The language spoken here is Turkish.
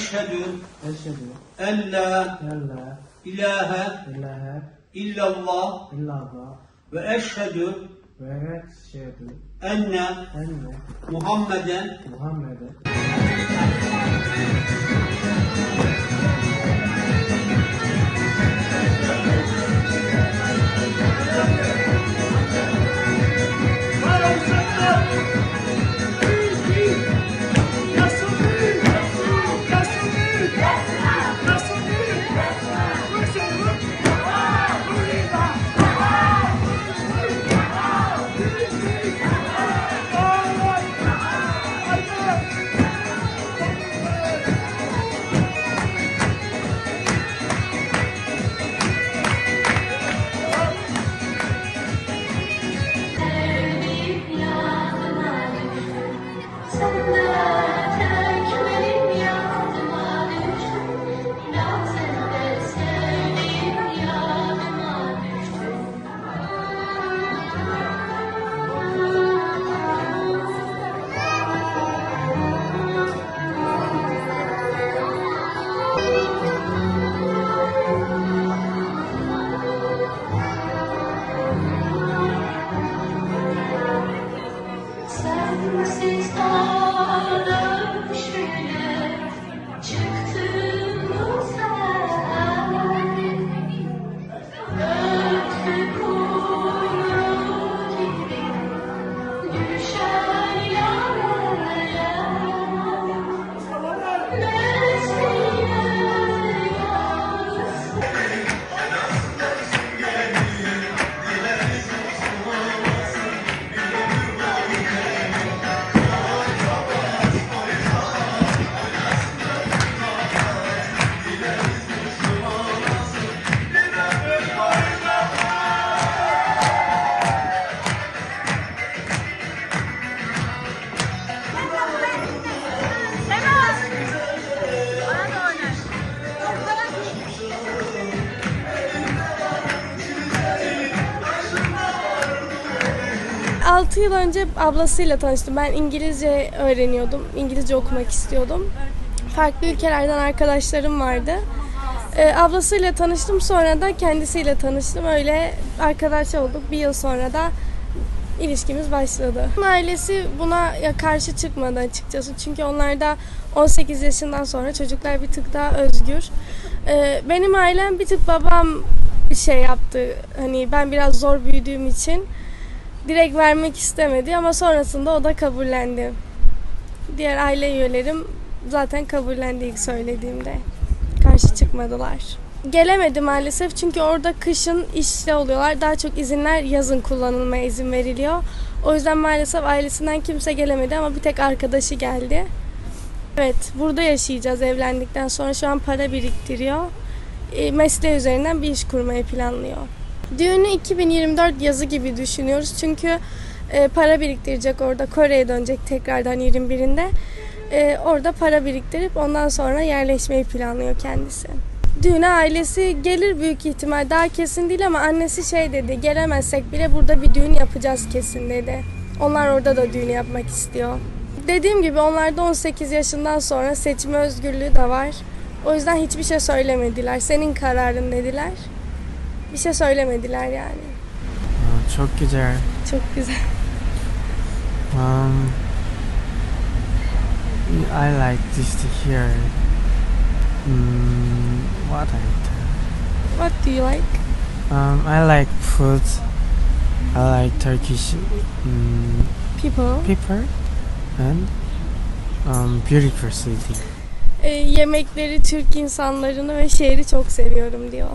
Eşhedü Eşhedü. en la en la ilahe ilahe illallah illallah ve eşhedü ve eşhedü enne enne Muhammeden Muhammed'e 6 yıl önce ablasıyla tanıştım. Ben İngilizce öğreniyordum. İngilizce okumak istiyordum. Farklı ülkelerden arkadaşlarım vardı. E, ablasıyla tanıştım sonra da kendisiyle tanıştım. Öyle arkadaş olduk. Bir yıl sonra da ilişkimiz başladı. Ailesi buna karşı çıkmadı açıkçası. Çünkü onlar da 18 yaşından sonra çocuklar bir tık daha özgür. E, benim ailem bir tık babam bir şey yaptı. Hani ben biraz zor büyüdüğüm için direkt vermek istemedi ama sonrasında o da kabullendi. Diğer aile üyelerim zaten kabullendi ilk söylediğimde. Karşı çıkmadılar. Gelemedim maalesef çünkü orada kışın işte oluyorlar. Daha çok izinler yazın kullanılmaya izin veriliyor. O yüzden maalesef ailesinden kimse gelemedi ama bir tek arkadaşı geldi. Evet, burada yaşayacağız evlendikten sonra. Şu an para biriktiriyor. E, mesleği üzerinden bir iş kurmayı planlıyor. Düğünü 2024 yazı gibi düşünüyoruz. Çünkü e, para biriktirecek orada. Kore'ye dönecek tekrardan 21'inde. E, orada para biriktirip ondan sonra yerleşmeyi planlıyor kendisi. Düğüne ailesi gelir büyük ihtimal. Daha kesin değil ama annesi şey dedi. Gelemezsek bile burada bir düğün yapacağız kesin dedi. Onlar orada da düğün yapmak istiyor. Dediğim gibi onlarda 18 yaşından sonra seçme özgürlüğü de var. O yüzden hiçbir şey söylemediler. Senin kararın dediler. Bir şey söylemediler yani. Aa, çok güzel. Çok güzel. Um, I like this to hear. Mm, what I What do you like? um, I like food. I like Turkish mm, People. people and um, beautiful city. Ee, yemekleri, Türk insanlarını ve şehri çok seviyorum diyor.